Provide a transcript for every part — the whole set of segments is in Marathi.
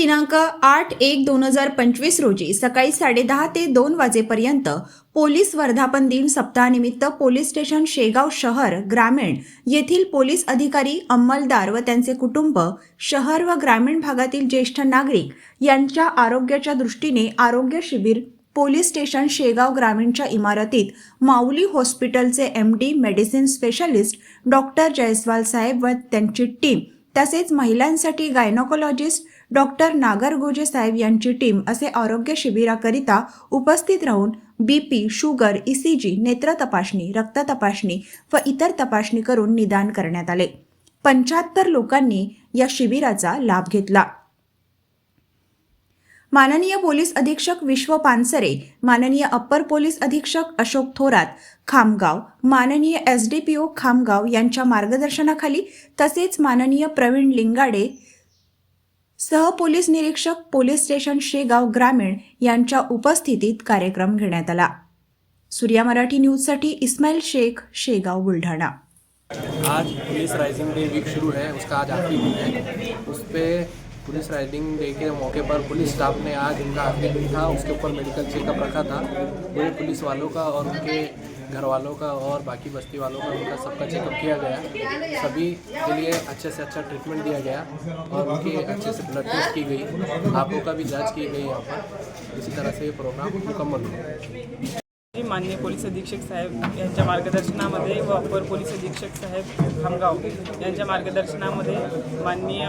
दिनांक आठ एक दोन हजार पंचवीस रोजी सकाळी साडेदहा ते दोन वाजेपर्यंत पोलीस वर्धापन दिन सप्ताहानिमित्त पोलीस स्टेशन शेगाव शहर ग्रामीण येथील पोलीस अधिकारी अंमलदार व त्यांचे कुटुंब शहर व ग्रामीण भागातील ज्येष्ठ नागरिक यांच्या आरोग्याच्या दृष्टीने आरोग्य शिबिर पोलीस स्टेशन शेगाव ग्रामीणच्या इमारतीत माऊली हॉस्पिटलचे M D medicine specialist doctor Jaiswal साहेब व त्यांची टीम तसेच महिलांसाठी गायनोकॉलॉजिस्ट डॉक्टर नागरगोजे साहेब यांची टीम असे आरोग्य शिबिराकरिता उपस्थित राहून बी पी शुगर ईसीजी नेत्र तपासणी रक्त तपासणी व इतर तपासणी करून निदान करण्यात आले. पंच्याहत्तर लोकांनी या शिबिराचा लाभ घेतला. माननीय पोलीस अधीक्षक विश्व पानसरे माननीय अप्पर पोलीस अधीक्षक अशोक थोरात खामगाव माननीय S D P O Khamgaon यांच्या मार्गदर्शनाखाली तसेच माननीय प्रवीण लिंगाडे सह पोलीस निरीक्षक पोलीस स्टेशन शेगाव ग्रामीण यांच्या उपस्थितीत कार्यक्रम घेण्यात आला. सूर्या मराठी न्यूजसाठी इस्माईल शेख शेगाव बुलढाणा. आज पुलिस राइजिंग डे वीक शुरू है उसका आज आखिरी दिन है। उस पर पुलिस राइजिंग डे के मौके पर पुलिस स्टाफ ने आज उनका आखिरी दिन था। उसके ऊपर मेडिकल चेकअप रखा था। पूरे पुलिस वालों का और उनके घर वालों का और बाकी बस्ती वालों का, उनका सबका चेकअप किया गया। सभी के लिए अच्छे से अच्छा ट्रीटमेंट दिया गया और उनकी अच्छे से ब्लड टेस्ट की गई। आँखों का भी जाँच की गई यहाँ पर। इसी तरह से ये प्रोग्राम मुकम्मल हुआ। माननीय पोलीस अधीक्षक साहेब, यांच्या मार्गदर्शनामध्ये व अपर पोलीस अधीक्षक साहेब खामगाव यांच्या मार्गदर्शनामध्ये माननीय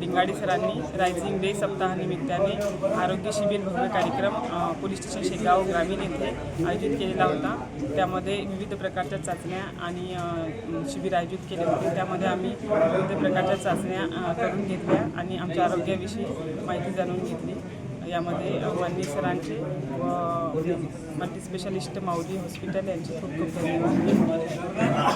रिंगाडे सरांनी रायझिंग डे सप्ताहानिमित्ताने आरोग्य शिबिर भव्य कार्यक्रम पोलीस स्टेशन शेगाव ग्रामीण येथे आयोजित केलेला होता. त्यामध्ये विविध प्रकारच्या चाचण्या आणि शिबिर आयोजित केले होते. त्यामध्ये आम्ही विविध प्रकारच्या चाचण्या करून घेतल्या आणि आमच्या आरोग्याविषयी माहिती जाणून घेतली. यामध्ये माननीय सरांचे व मल्टी माऊली हॉस्पिटल यांचे खूप खूप धन्यवाद.